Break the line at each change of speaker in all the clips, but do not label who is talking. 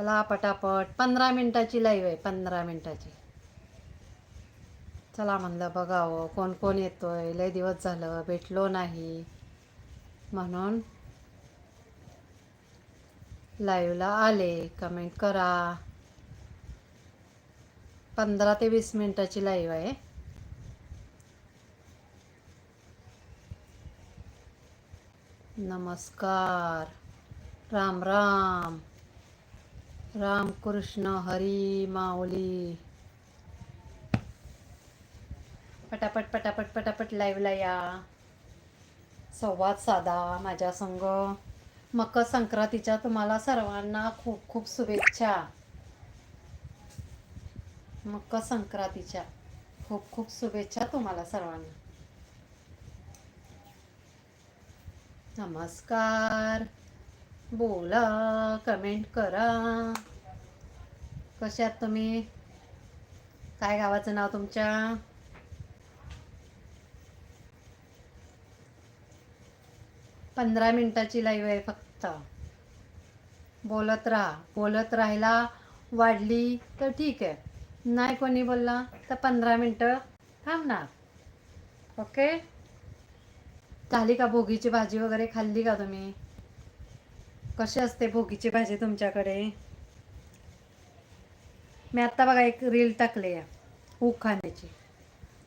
चला पटापट. पंधरा मिनटाची लाईव्ह आहे पंधरा मिनटाची. चला म्हणलं बघावं कोण कोण येतोय? लय दिवस झालं भेटलो नाही. म्हणून लाईव्हला आले. कमेंट करा. पंधरा ते वीस मिनिटाची लाईव्ह आहे. नमस्कार. राम राम. रामकृष्ण हरी माऊली. पटापट पटापट पटापट लाईव्हला या. संवाद साधा माझ्या संग. मकर संक्रांतीच्या तुम्हाला सर्वांना खूप खूप शुभेच्छा. मकर संक्रांतीच्या खूप खूप शुभेच्छा तुम्हाला सर्वांना. नमस्कार. बोला कमेंट करा. कशात तुम्ही? काय गावाचं नाव तुमच्या? पंधरा मिनिटाची लाईव्ह आहे फक्त. बोलत राहा. बोलत राहायला वाढली तर ठीक आहे. नाही कोणी बोलला तर पंधरा मिनटं थांबणार. ओके झाली का भोगीची भाजी वगैरे खाल्ली का तुम्ही? कशी असते भोगीची भाजी तुमच्याकडे? मी आत्ता बघा एक रील टाकली आहे उखाण्याची.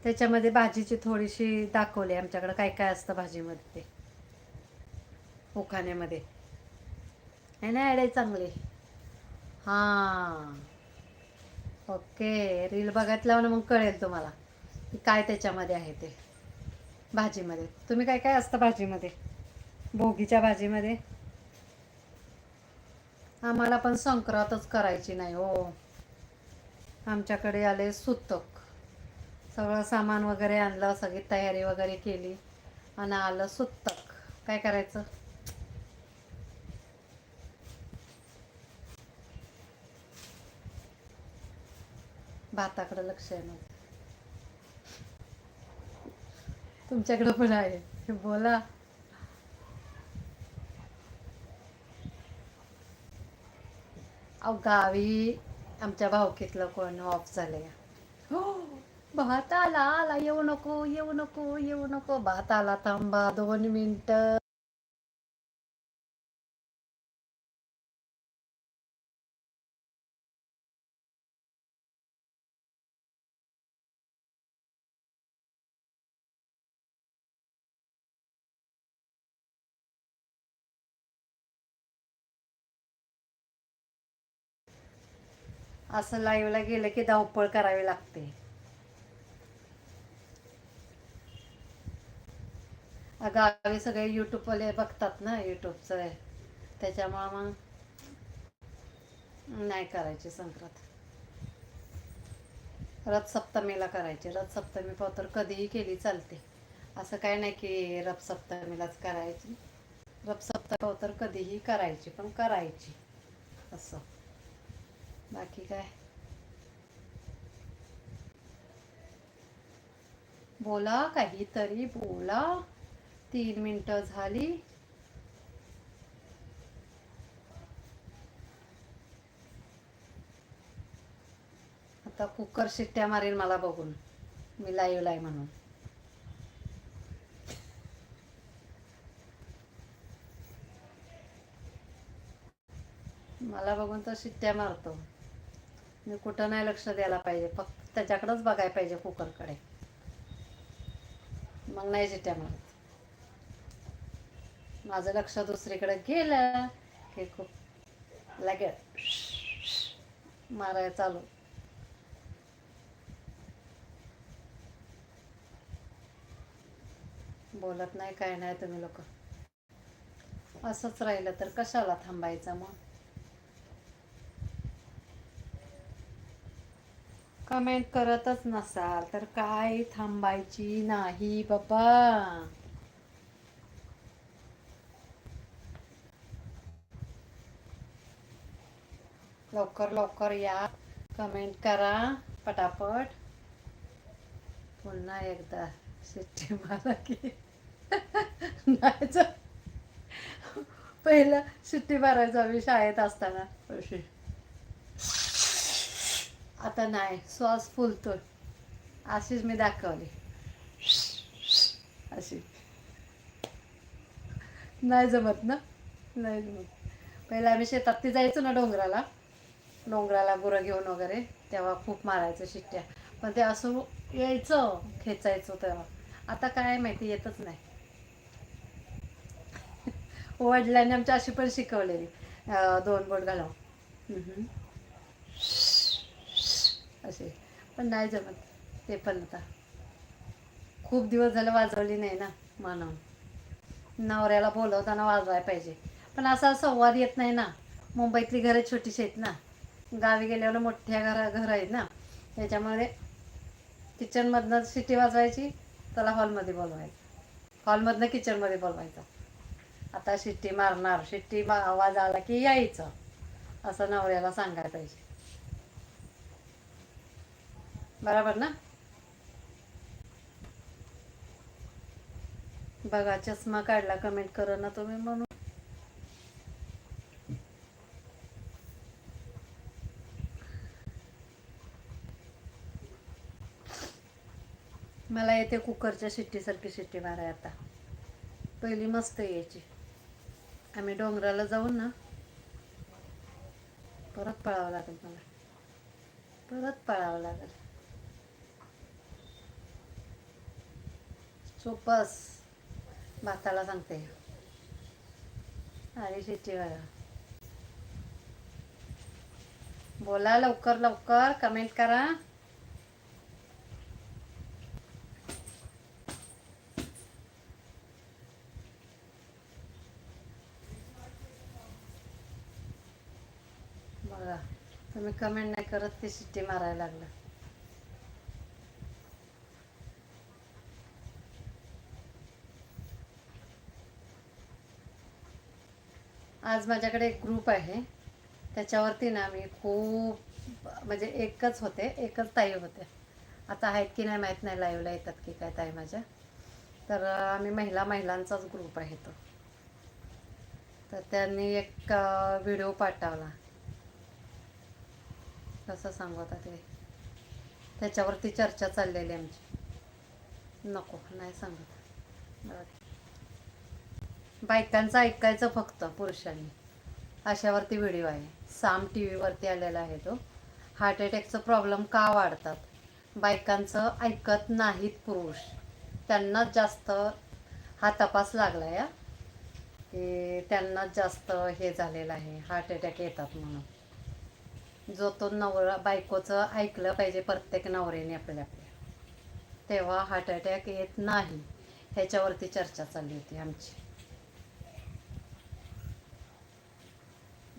त्याच्यामध्ये भाजीची थोडीशी दाखवली आमच्याकडे काय काय असतं भाजीमध्ये ते. उखाण्यामध्ये. आहे ना ॲड आहे चांगली. हां. ओके रील बघितल्यावर मग कळेल तुम्हाला की काय त्याच्यामध्ये आहे ते. भाजीमध्ये. तुम्ही काय काय असतं भाजीमध्ये? भोगीच्या भाजीमध्ये? आम्हाला पण संक्रांतच करायची नाही हो. आमच्याकडे आले सुतक. सगळं सामान वगैरे आणलं सगळी तयारी वगैरे केली आणि आलं सुतक. काय करायचं? भाताकडे लक्ष आहे माझं तुमच्याकडं पण आहे. बोला. अहो गावी आमच्या भावकीतलं कोण ऑफ झालंय. हो. भात आला आला येऊ नको येऊ नको येऊ नको. भात आला थांबा दोन मिनिटं. असं लाईव्हला गेलं की धावपळ करावी लागते. गावी सगळे युट्यूबवाले बघतात ना युट्यूबचं त्याच्यामुळं मग नाही करायची संक्रांत. रथसप्तमीला करायची. रथसप्तमी पावतर कधीही केली चालते. असं काय नाही की रथसप्तमीलाच करायची. रथसप्तमी पावतर कधीही करायची पण करायची असं. बाकी काय? बोला काहीतरी बोला. तीन मिनिटं झाली. आता कुकर शिट्ट्या मारेल मला बघून. मी लाईव्ह लाय म्हणून. मला बघून तर शिट्ट्या मारतो. मी कुठं नाही लक्ष द्यायला पाहिजे. फक्त त्याच्याकडंच बघायला पाहिजे कुकरकडे. मग नाही शिट्ट्या मारत. माझं लक्ष दुसरीकडे गेलं की खूप लगेच मारायला चालू. बोलत नाही काय नाही तुम्ही लोक. असंच राहिलं तर कशाला थांबायचं मग? कमेंट करतच नसाल तर काय थांबायची नाही बाबा. लवकर लवकर या. कमेंट करा पटापट. पुन्हा एकदा शिट्टी मारा की. नाही पहिला सुट्टी मारायचो आम्ही शाळेत असताना. अशी. आता नाही श्वास फुलतोय. अशीच मी दाखवली. अशी. नाही जमत ना? नाही जमत. पहिला आम्ही शेतात ते जायचो ना डोंगराला. डोंगराला गुरं घेऊन वगैरे तेव्हा खूप मारायचं शिट्ट्या. पण ते असं यायचं खेचायचं तेव्हा. आता काय माहिती येतच नाही. वडिलांनी आमच्या अशी पण शिकवलेली दोन बोट घालावं. असे. पण नाही जमत. ते पण आता. खूप दिवस झालं वाजवली नाही ना म्हणून नवऱ्याला बोलवताना वाजवायला पाहिजे. पण असा संवाद येत नाही ना. मुंबईतली घरं छोटीशी आहेत ना. गावी गेल्यावर मोठ्या घरा घर आहेत ना. त्याच्यामुळे किचनमधनं शिटी वाजवायची त्याला हॉलमध्ये बोलवायचं. हॉलमधनं किचनमध्ये बोलवायचं. आता शिट्टी मारणार. शिट्टी मा- आवाज आला की यायचं. असं नवऱ्याला सांगायला पाहिजे. बरोबर ना? बघा चष्मा काढला कमेंट करा ना तुम्ही म्हणून. मला येते कुकरच्या शिट्टीसारखी शिट्टी माराय आता. पहिली मस्त यायची आम्ही डोंगराला जाऊन ना परत पळावं लागेल मला. परत पळावं लागेल. सोपस भाताला सांगते. अरे शिट्टी बघा बोला लवकर लवकर. कमेंट करा. बघा तुम्ही कमेंट नाही करत ती शिट्टी मारायला लागलं. आज माझ्याकडे एक ग्रुप आहे. त्याच्यावरती ना मी खूप म्हणजे एकच होते एकच ताई होते. आता आहेत की नाही माहीत नाही लाईव्हला येतात की काय ताई माझ्या. तर आम्ही महिला महिलांचाच ग्रुप आहे तो. तर त्यांनी एक व्हिडिओ पाठवला. कसं सांगत ते? त्याच्यावरती चर्चा चाललेली आमची. नको नाही सांगत. बरं. बायकांचं ऐकायचं फक्त पुरुषांनी. अशावरती व्हिडिओ आहे. साम टी व्हीवरती आलेला आहे तो. हार्ट अटॅकचं प्रॉब्लेम का वाढतात? बायकांचं ऐकत नाहीत पुरुष. त्यांनाच जास्त हा तपास लागला या की त्यांनाच जास्त हे झालेलं आहे. हार्ट अटॅक येतात म्हणून. जो तो नवरा बायकोचं ऐकलं पाहिजे प्रत्येक नवऱ्याने आपल्या आपल्या. तेव्हा हार्ट अटॅक येत नाही. ह्याच्यावरती चर्चा चालली होती आमची.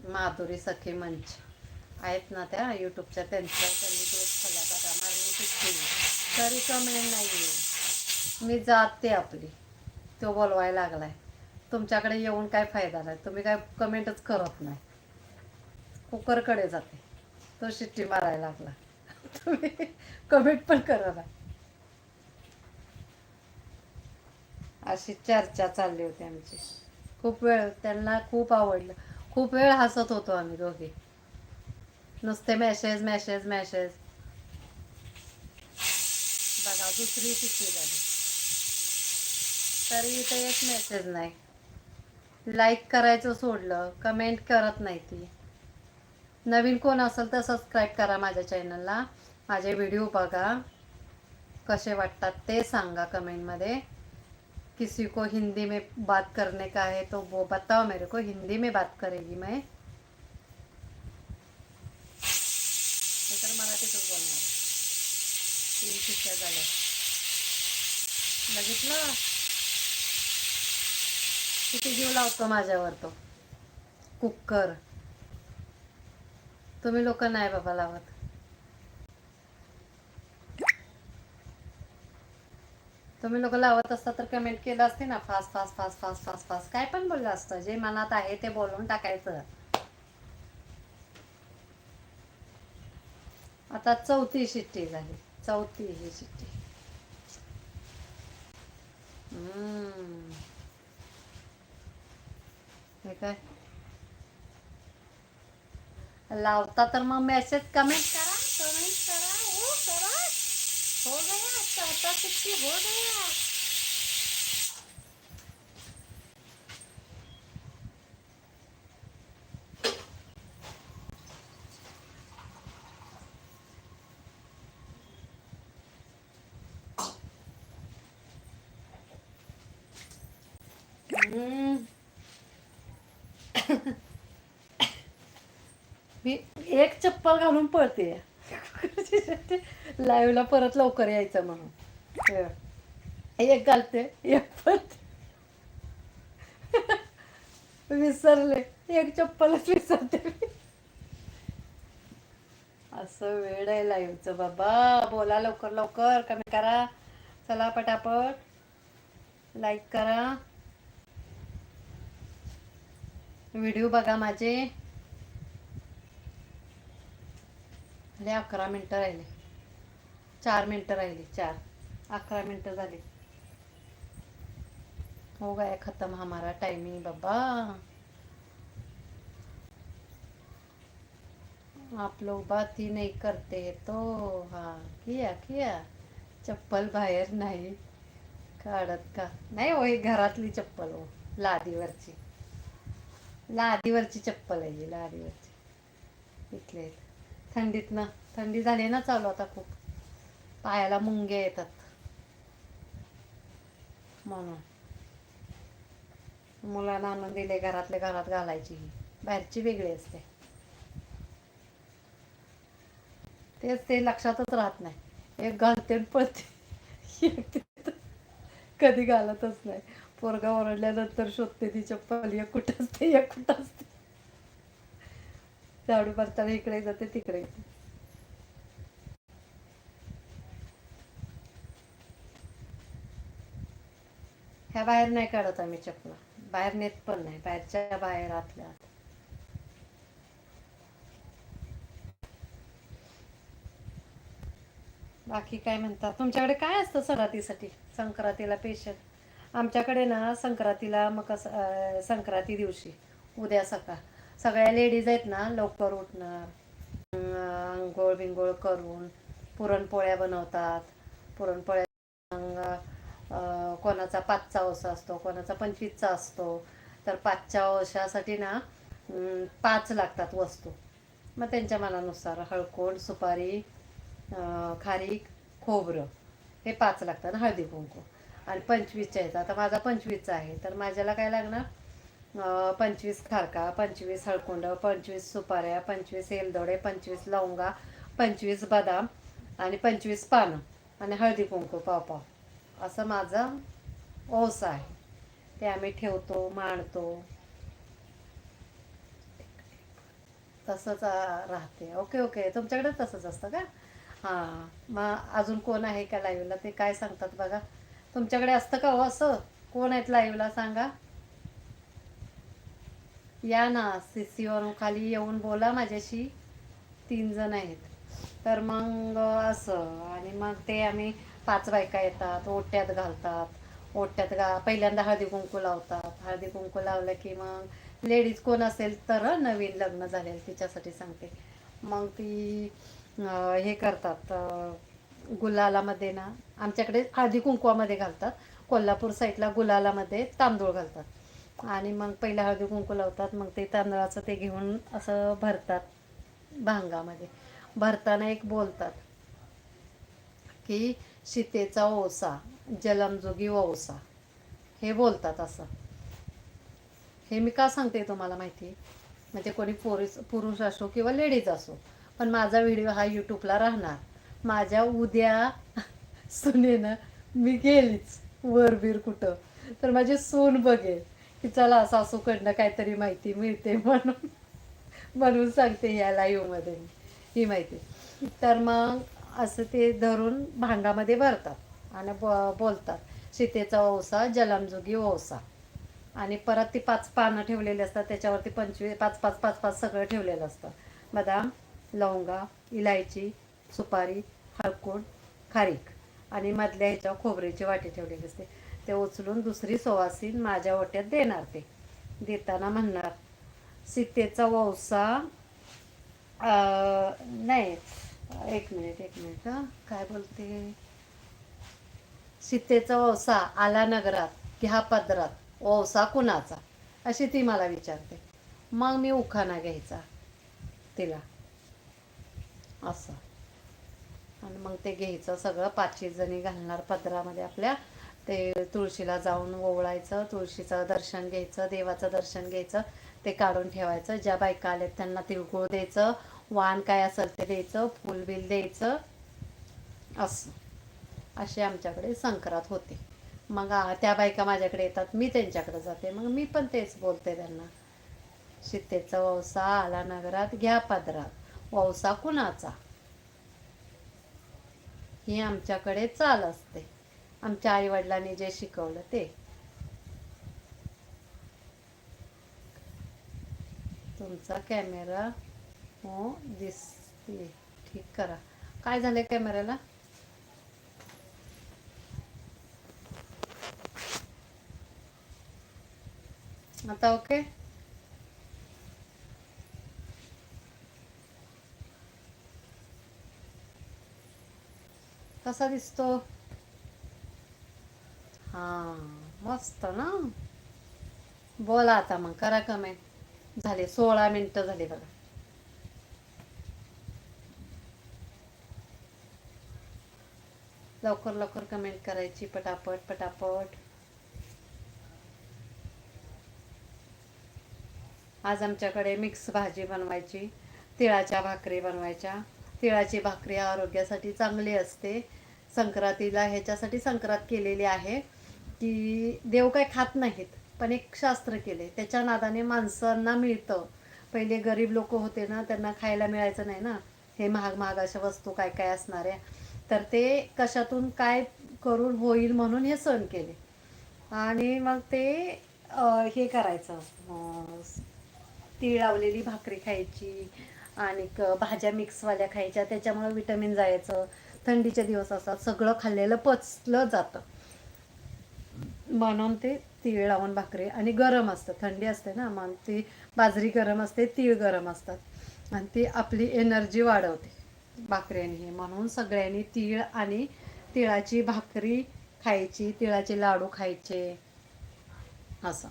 माधुरी सखी मंच. आहेत ना त्या यूट्यूबच्या त्यांच्या त्यांनी ग्रुप खोला बघा मारणी सुट्टी तरी कमेंट नाही आहे मी जाते आपली. तो बोलवायला लागलाय. तुमच्याकडे येऊन काय फायदा नाही. तुम्ही काय कमेंटच करत नाही. कुकरकडे जाते. तो शिट्टी मारायला लागला. तुम्ही कमेंट पण करा अशी चर्चा चालली होती आमची. खूप वेळ त्यांना खूप आवडलं. खूप वेळ हसत होतो आम्ही दोघे. नुसते मॅसेज मॅसेज मॅसेज बघा दुसरी किती झाली. तरी इथं एक मेसेज नाही. लाईक करायचं सोडलं कमेंट करत नाही ती. नवीन कोण असेल तर सबस्क्राईब करा माझ्या चॅनलला माझे व्हिडिओ बघा. कसे वाटतात ते सांगा कमेंटमध्ये किसी को हिंदी में बात करने का है तो वो बताओ मेरे को, हिंदी में बात करेगी मैं। किती जीव लावतो माझ्यावर तो। कुकर। तुम्ही लोक नाही बाबा लावत. तुम्ही लोक लावत असता तर कमेंट केलं असते ना fast fast fast fast fast fast काय पण बोललं असतं जे मनात आहे ते बोलून टाकायचं. आता चौथी शिट्टी झाली. चौथी ही शिट्टी. हम्म. हे काय? लावता तर मग मेसेज कमेंट कमेंट
छुट्टी हो गया
मी एक चप्पल घालून पळते. लाईव्हला परत लवकर यायचं म्हणून. एक घालते एक पळते विसरले. एक चप्पलच विसरते असं वेळ आहे लाईव्हचं बाबा. बोला लवकर लवकर. कमी करा. चला पटापट. लाईक करा. व्हिडिओ बघा माझे. झाले अकरा मिनटं राहिले. चार मिनटं राहिली. चार. अकरा मिनटं झाली. हो गया खत्म हमारा टाइमिंग बाबा. आप लोग बात ही नहीं करते तो हाँ किया किया. चप्पल बाहेर नाही काढत का? नाही हो ही घरातली चप्पल हो लादीवरची. लादीवरची चप्पल आहे ही लादीवरची. इथले थंडीत ना थंडी झाली ना चालू आता खूप. पायाला मुंगे येतात. म्हणून. मुलांना आणून दिले घरातल्या घरात घालायची. बाहेरची वेगळी असते. तेच ते लक्षातच राहत नाही. एक घालते पळते. कधी घालतच नाही. पोरगा ओरडल्यानंतर शोधते ती चप्पल एक कुठं असते एक कुठं असते. झाडू भरताना इकडे जाते तिकडे येते. ह्या बाहेर नाही काढत आम्ही चपला. बाहेर नेत पण नाही. बाहेरच्या बाहेर आतल्या आत. बाकी काय म्हणतात तुमच्याकडे काय असतं संक्रांतीसाठी? संक्रांतीला पेशल आमच्याकडे ना संक्रांतीला मग कसं संक्रांती दिवशी उद्या सकाळ. सगळ्या लेडीज आहेत ना लवकर उठणार. अंघोळ आंघोळ बिंघोळ करून पुरणपोळ्या बनवतात. पुरणपोळ्या कोणाचा पाचचा ओसा असतो कोणाचा पंचवीसचा असतो तर पाचच्या ओशासाठी ना पाच लागतात वस्तू. मग त्यांच्या मनानुसार हळकोंड सुपारी खारीक खोबरं हे पाच लागतात. हळदी कुंकू. आणि पंचवीसच्या आहेत. आता माझा पंचवीसचा आहे. तर माझ्याला काय लागणार? पंचवीस खारका पंचवीस हळकुंड पंचवीस सुपाऱ्या पंचवीस एलदोडे पंचवीस लवंगा पंचवीस बदाम आणि पंचवीस पानं आणि हळदी कुंकू पाव पाव असं माझं ओस आहे. ते आम्ही ठेवतो मांडतो. तसंच राहते. Okay okay. तुमच्याकडे तसंच असतं का? हां. मग अजून कोण आहे का लाईव्हला ते काय सांगतात बघा. तुमच्याकडे असतं का हो असं? कोण आहेत लाईव्हला सांगा. या ना सी सीवरून खाली येऊन बोला माझ्याशी. तीन जण आहेत. तर मग असं. आणि मग ते आम्ही पाच बायका येतात ओट्यात घालतात. ओट्यात गा पहिल्यांदा हळदी कुंकू लावतात. हळदी कुंकू लावलं की मग लेडीज कोण असेल तर नवीन लग्न झालेलं तिच्यासाठी सांगते. मग ती हे करतात गुलालामध्ये ना आमच्याकडे हळदी कुंकवामध्ये घालतात. कोल्हापूर साईडला गुलालामध्ये तांदूळ घालतात. आणि मग पहिला हळदी कुंकू लावतात मग ते तांदळाचं ते घेऊन असं भरतात भांगामध्ये. भरताना एक बोलतात की सीतेचा ओसा. जलमजोगी ओसा. हे बोलतात असं. हे मी का सांगते तुम्हाला माहिती? म्हणजे कोणी पुरुष पुरुष असो किंवा लेडीज असो पण माझा व्हिडिओ हा यूट्यूबला राहणार. माझ्या उद्या सुनेनं मी गेलीच वरबीर कुठं. तर माझी सून बघेल की चला सासूकडनं काहीतरी माहिती मिळते म्हणून म्हणून सांगते या लाईव्हमध्ये ही माहिती. तर मग असं ते धरून भांगामध्ये भरतात. आणि ब बोलतात सीतेचा ओसा जलमजुगी ओसा. आणि परत ती पाच पानं ठेवलेली असतात त्याच्यावरती पंचवीस पाच पाच पाच पाच सगळं ठेवलेलं असतं. बदाम लवंगा इलायची सुपारी हळकूड खारीक. आणि मधल्या ह्याच्यावर खोबरेची वाटी ठेवलेली असते. ते उचलून दुसरी सुवासीन माझ्या ओट्यात देणार ते. देताना म्हणणार सीतेचा वौसा नाही एक मिनिट एक मिनिट काय बोलते? सीतेचा ओसा आला नगरात घ्या पदरात ओसा कुणाचा? अशी ती मला विचारते. मग मी उखाणा घ्यायचा तिला. असं. आणि मग ते घ्यायचं सगळं पाचशे जणी घालणार पदरामध्ये आपल्या. ते तुळशीला जाऊन ओवळायचं तुळशीचं दर्शन घ्यायचं देवाचं दर्शन घ्यायचं ते काढून ठेवायचं. ज्या बायका आल्यात त्यांना तिळगुळ द्यायचं वाण काय असेल ते द्यायचं फुलबिल द्यायचं. असं. असे आमच्याकडे संक्रांत होते. मग त्या बायका माझ्याकडे येतात मी त्यांच्याकडे जाते. मग मी पण तेच बोलते त्यांना. सीतेचा वौसा आला नगरात घ्या पदरात. ववसा कुणाचा? ही आमच्याकडे चाल असते. आमच्या आई वडिलांनी जे शिकवलं ते. तुमचा कॅमेरा हो दिसते. ठीक करा. काय झालं कॅमेऱ्याला? आता ओके? कसा दिसतो? हा मस्त ना? बोला आता मग करा कमेंट झाले सोळा मिनिट झाले बघा. लवकर लवकर कमेंट करायची पटापट पटापट. आज आमच्याकडे मिक्स भाजी बनवायची तिळाच्या भाकरी बनवायच्या. तिळाची भाकरी आरोग्यासाठी चांगली असते. संक्रांतीला ह्याच्यासाठी संक्रांत केलेली आहे की देव काय खात नाहीत पण एक शास्त्र केले. त्याच्या नादाने माणसांना मिळतं. पहिले गरीब लोक होते ना त्यांना खायला मिळायचं नाही ना. हे महाग महाग अशा वस्तू काय काय असणाऱ्या तर ते कशातून काय करून होईल म्हणून हे सण केले. आणि मग ते हे करायचं तीळ लावलेली भाकरी खायची आणि भाज्या मिक्सवाल्या खायच्या. त्याच्यामुळे विटॅमिन जायचं. थंडीचे दिवस असतात. सगळं खाल्लेलं पचलं जातं. म्हणून ते तीळ लावून भाकरी. आणि गरम असतं. थंडी असते ना मग ती बाजरी गरम असते तीळ गरम असतात. आणि ती आपली एनर्जी वाढवते. भाकऱ्याने. हे म्हणून सगळ्यांनी तीळ आणि तिळाची भाकरी खायची तिळाचे लाडू खायचे. असं.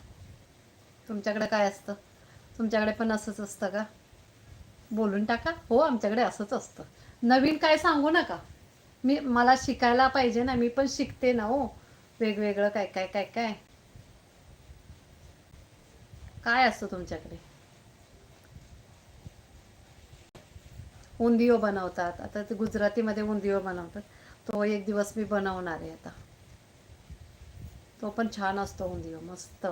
तुमच्याकडे काय असतं? तुमच्याकडे पण असंच असतं का? बोलून टाका. हो आमच्याकडे असंच असतं. नवीन काय सांगू नका. मी मला शिकायला पाहिजे ना मी पण शिकते ना हो. वेगवेगळं काय काय काय काय. काय असतं तुमच्याकडे? उंदियो बनवतात. आता ते गुजरातीमध्ये उंदियो बनवतात. तो एक दिवस मी बनवणार आहे आता. तो पण छान असतो उंदिओ मस्त.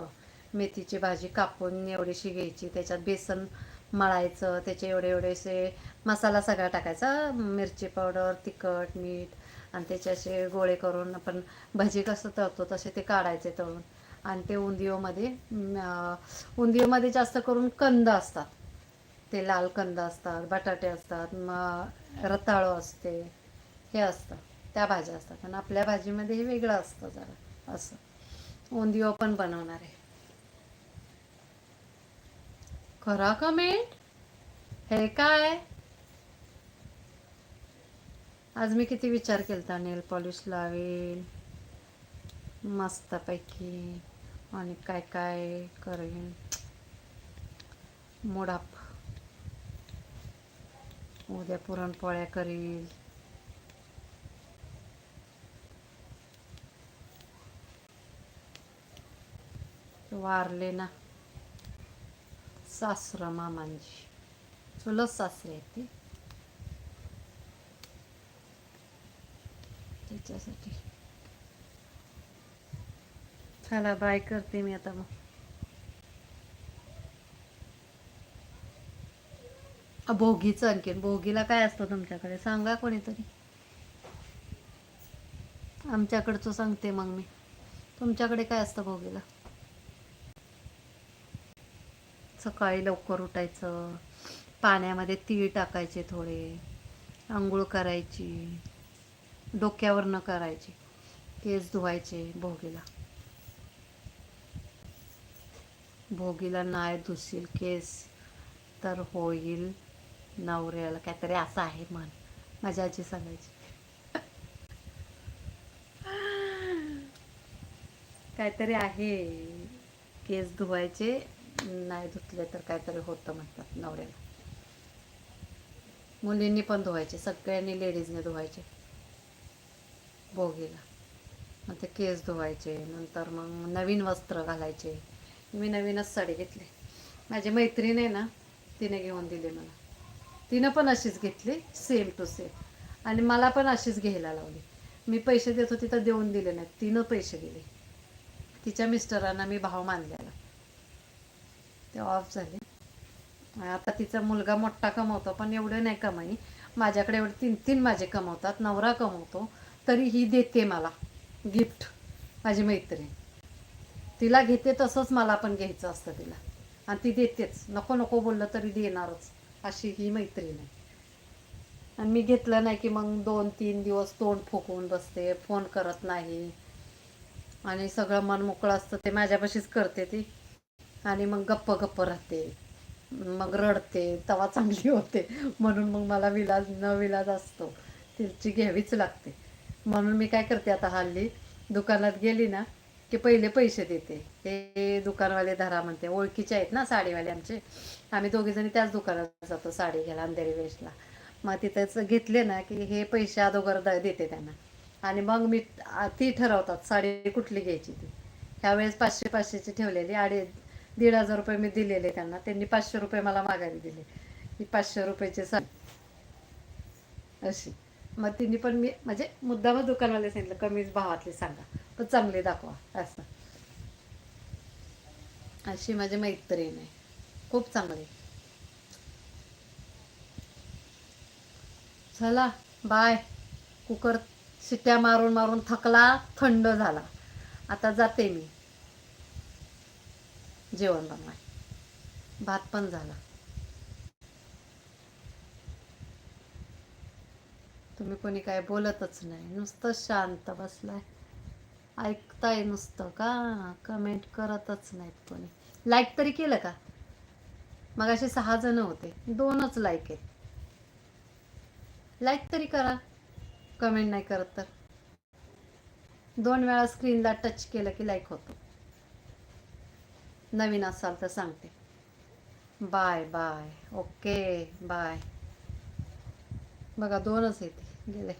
मेथीची भाजी कापून एवढीशी घ्यायची त्याच्यात बेसन मळायचं त्याचे एवढे एवढेसे मसाला सगळा टाकायचा मिरची पावडर तिखट मीठ आणि त्याचे असे गोळे करून आपण भजी कसं तळतो तसे ते काढायचे तळून. आणि ते उंदिओमध्ये उंदिओमध्ये जास्त करून कंद असतात. ते लाल कंद असतात बटाटे असतात मग रताळं असते हे असतं. त्या भाज्या असतात. आणि आपल्या भाजीमध्ये हे वेगळं असतं जरा असं. उंदिओ पण बनवणार आहे. करा कमेंट हे काय? आज मी किती विचार केलता नेल पॉलिश लावेल मस्तपैकी आणि काय काय करेन? मुडाप. उद्या पुरणपोळ्या करील. वारले ना. सासरा मामांची चुलत सासरे आहेत ते त्याच्यासाठी चला बाय करते मी आता मग भोगीचं आणखीन भोगीला काय असतं तुमच्याकडे सांगा कोणीतरी आमच्याकडचं सांगते मग मी तुमच्याकडे काय असतं भोगीला सकाळी लवकर उठायचं. पाण्यामध्ये तीळ टाकायचे थोडे. आंघोळ करायची. डोक्यावरनं करायची. केस धुवायचे भोगीला. भोगीला नाय धुशील केस तर होईल नवऱ्याला. काहीतरी असं आहे म्हण. माझ्या आजी सांगायची. काहीतरी आहे. केस धुवायचे. नाही धुतले तर काहीतरी होतं म्हणतात नवऱ्याला. मुलींनी पण धुवायचे सगळ्यांनी लेडीजने धुवायचे. भोगीला. मग ते केस धुवायचे नंतर मग नवीन वस्त्र घालायचे. मी नवीनच साडी घेतली. माझी मैत्रीण आहे ना तिने घेऊन दिली मला. तिनं पण अशीच घेतली सेम टू सेम आणि मला पण अशीच घ्यायला लावली. मी पैसे देत होते तर देऊन दिले नाहीत तिनं पैसे दिले. तिच्या मिस्टरांना मी भाव मानले. ते ऑफ झाले. आता तिचा मुलगा मोठा कमवतो पण एवढं नाही कमाई. माझ्याकडे एवढे तीन तीन माझे कमवतात नवरा कमवतो तरी ही देते मला गिफ्ट माझी मैत्रीण. तिला घेते तसंच मला पण घ्यायचं असतं तिला. आणि ती देतेच. नको नको बोललं तरी देणारच अशी ही मैत्रीण आहे. आणि मी घेतलं नाही की मग दोन तीन दिवस तोंड फुकवून बसते फोन करत नाही. आणि सगळं मन मोकळं असतं ते माझ्यापाशीच करते ती. आणि मग गप्प गप्प राहते. मग रडते तवा चांगली होते. म्हणून मग मला विलाज न विलाज असतो. तिची घ्यावीच लागते. म्हणून मी काय करते आता हल्ली दुकानात गेली ना की पहिले पैसे देते. हे दुकानवाले धरा म्हणते. ओळखीचे आहेत ना साडीवाले आमचे. आम्ही दोघीजणी त्याच दुकानात जातो साडी घ्यायला अंधेरी वेशला. मग तिथेच घेतले ना की हे पैसे अगोदर द- देते त्यांना. आणि मग मी ती ठरवतात साडी कुठली घ्यायची ती. ह्यावेळेस पाचशे पाचशेची ठेवलेली अडीच दीड हजार रुपये मी दिलेले त्यांना. त्यांनी पाचशे रुपये मला माघारी दिले. ही पाचशे रुपयाचे साडी अशी. मग तिने पण मी म्हणजे मुद्दाम दुकानवाले सांगितलं कमीच भावातले सांगा. पण चांगले दाखवा असं. अशी माझी मैत्रीण आहे. खूप चांगली. चला बाय. कुकर शिट्या मारून मारून थकला थंड झाला. आता जाते मी. जेवण बनवाय. भात पण झाला. तुम्ही कोणी काय बोलतच नाही. नुसतं शांत बसलाय. ऐकताय नुसतं का? कमेंट करतच नाहीत कोणी. लाईक तरी केलं का? मग असे सहा जण होते. दोनच लाईक आहेत. लाईक तरी करा. कमेंट नाही करत तर. दोन वेळा स्क्रीनला टच केलं की लाईक होतो. नवीन असाल तर सांगते. Bye bye. Okay bye. बघा दोनच येते. गेले.